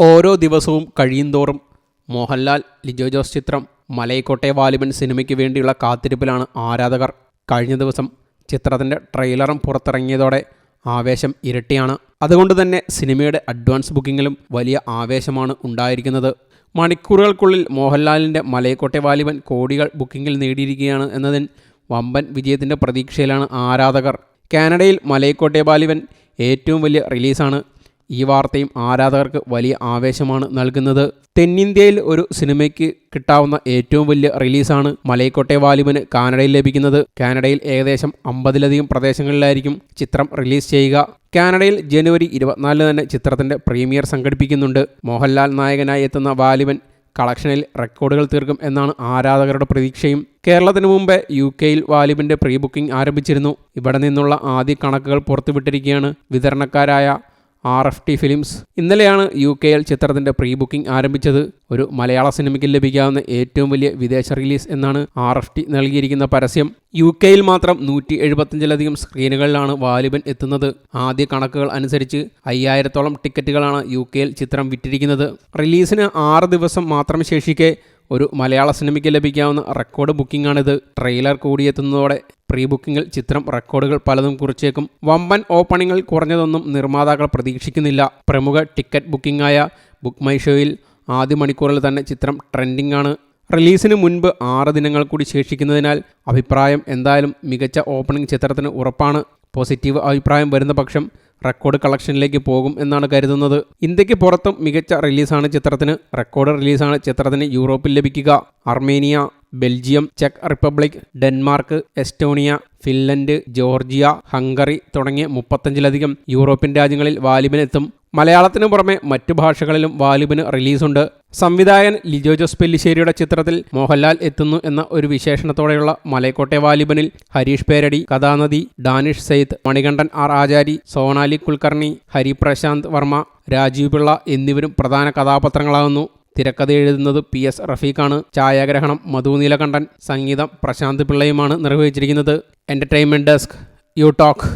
ഓരോ ദിവസവും കഴിയുന്തോറും മോഹൻലാൽ ലിജോ ജോസ് ചിത്രം മലയക്കോട്ടെ വാലിബൻ സിനിമയ്ക്ക് വേണ്ടിയുള്ള കാത്തിരിപ്പിലാണ് ആരാധകർ. കഴിഞ്ഞ ദിവസം ചിത്രത്തിന്റെ ട്രെയിലറും പുറത്തിറങ്ങിയതോടെ ആവേശം ഇരട്ടിയാണ്. അതുകൊണ്ട് തന്നെ സിനിമയുടെ അഡ്വാൻസ് ബുക്കിങ്ങിലും വലിയ ആവേശമാണ് ഉണ്ടായിരിക്കുന്നത്. മണിക്കൂറുകൾക്കുള്ളിൽ മോഹൻലാലിന്റെ മലയക്കോട്ടെ വാലിബൻ കോടികൾ ബുക്കിങ്ങിൽ നേടിയിരിക്കുകയാണ് എന്നതിന് വമ്പൻ വിജയത്തിന്റെ പ്രതീക്ഷയിലാണ് ആരാധകർ. കാനഡയിൽ മലയക്കോട്ടെ വാലിബൻ ഏറ്റവും വലിയ റിലീസാണ്. ഈ വാർത്തയും ആരാധകർക്ക് വലിയ ആവേശമാണ് നൽകുന്നത്. തെന്നിന്ത്യയിൽ ഒരു സിനിമയ്ക്ക് കിട്ടാവുന്ന ഏറ്റവും വലിയ റിലീസാണ് മലൈക്കോട്ടെ വാലിബന് കാനഡയിൽ ലഭിക്കുന്നത്. കാനഡയിൽ ഏകദേശം അമ്പതിലധികം പ്രദേശങ്ങളിലായിരിക്കും ചിത്രം റിലീസ് ചെയ്യുക. കാനഡയിൽ ജനുവരി ഇരുപത്തിനാലിന് തന്നെ ചിത്രത്തിന്റെ പ്രീമിയർ സംഘടിപ്പിക്കുന്നുണ്ട്. മോഹൻലാൽ നായകനായി എത്തുന്ന വാലിബൻ കളക്ഷനിൽ റെക്കോർഡുകൾ തീർക്കും എന്നാണ് ആരാധകരുടെ പ്രതീക്ഷയും. കേരളത്തിന് മുമ്പേ യു കെയിൽ വാലിബിന്റെ പ്രീ ബുക്കിംഗ് ആരംഭിച്ചിരുന്നു. ഇവിടെ നിന്നുള്ള ആദ്യ കണക്കുകൾ പുറത്തുവിട്ടിരിക്കുകയാണ് വിതരണക്കാരായ ആർ എഫ് ടി ഫിലിംസ്. ഇന്നലെയാണ് യു കെയിൽ ചിത്രത്തിന്റെ പ്രീ ബുക്കിംഗ് ആരംഭിച്ചത്. ഒരു മലയാള സിനിമയ്ക്ക് ലഭിക്കാവുന്ന ഏറ്റവും വലിയ വിദേശ റിലീസ് എന്നാണ് ആർ എഫ് ടി നൽകിയിരിക്കുന്ന പരസ്യം. യു കെയിൽ മാത്രം നൂറ്റി എഴുപത്തഞ്ചിലധികം സ്ക്രീനുകളിലാണ് വാലിബൻ എത്തുന്നത്. ആദ്യ കണക്കുകൾ അനുസരിച്ച് അയ്യായിരത്തോളം ടിക്കറ്റുകളാണ് യു കെയിൽ ചിത്രം വിറ്റിരിക്കുന്നത്. റിലീസിന് ആറ് ദിവസം മാത്രം ശേഷിക്കെ ഒരു മലയാള സിനിമയ്ക്ക് ലഭിക്കാവുന്ന റെക്കോർഡ് ബുക്കിംഗാണിത്. ട്രെയിലർ കൂടിയെത്തുന്നതോടെ പ്രീ ബുക്കിംഗിൽ ചിത്രം റെക്കോർഡുകൾ പലതും കുറിച്ചേക്കും. വമ്പൻ ഓപ്പണിംഗിൽ കുറഞ്ഞതൊന്നും നിർമ്മാതാക്കൾ പ്രതീക്ഷിക്കുന്നില്ല. പ്രമുഖ ടിക്കറ്റ് ബുക്കിംഗായ ബുക്ക് മൈ ഷോയിൽ ആദ്യ മണിക്കൂറിൽ തന്നെ ചിത്രം ട്രെൻഡിംഗ് ആണ് റിലീസിന് മുൻപ് ആറ് ദിനങ്ങൾ കൂടി ശേഷിക്കുന്നതിനാൽ അഭിപ്രായം എന്തായാലും മികച്ച ഓപ്പണിംഗ് ചിത്രത്തിന് ഉറപ്പാണ്. പോസിറ്റീവ് അഭിപ്രായം വരുന്ന പക്ഷം റെക്കോർഡ് കളക്ഷനിലേക്ക് പോകും എന്നാണ് കരുതുന്നത്. ഇന്ത്യയ്ക്ക് പുറത്തും മികച്ച റിലീസാണ് ചിത്രത്തിന്. റെക്കോർഡ് റിലീസാണ് ചിത്രത്തിന് യൂറോപ്പിൽ ലഭിക്കുക. Armenia Belgium check Republic Denmark Estonia Finland Georgia Hungary തുടങ്ങിയ മുപ്പത്തഞ്ചിലധികം യൂറോപ്യൻ രാജ്യങ്ങളിൽ വാലിബിനെത്തും മലയാളത്തിന് പുറമെ മറ്റു ഭാഷകളിലും വാലിബിന് റിലീസുണ്ട്. സംവിധായകൻ ലിജോ ജോസ് പെല്ലിശ്ശേരിയുടെ ചിത്രത്തിൽ മോഹൻലാൽ എത്തുന്നു എന്ന ഒരു വിശേഷണത്തോടെയുള്ള മലയക്കോട്ടെ വാലിബനിൽ ഹരീഷ് പേരടി കഥാനദി ഡാനിഷ് സെയ്ത്ത് മണികണ്ഠൻ ആർ ആചാരി സോണാലി കുൽക്കർണി ഹരിപ്രശാന്ത് വർമ്മ രാജീവ് പിള്ള എന്നിവരും പ്രധാന കഥാപാത്രങ്ങളാകുന്നു. തിരക്കഥ എഴുതുന്നത് പി എസ് റഫീഖാണ്. ഛായാഗ്രഹണം മധു നീലകണ്ഠൻ സംഗീതം പ്രശാന്ത് പിള്ളയുമാണ് നിർവഹിച്ചിരിക്കുന്നത്. Entertainment desk you talk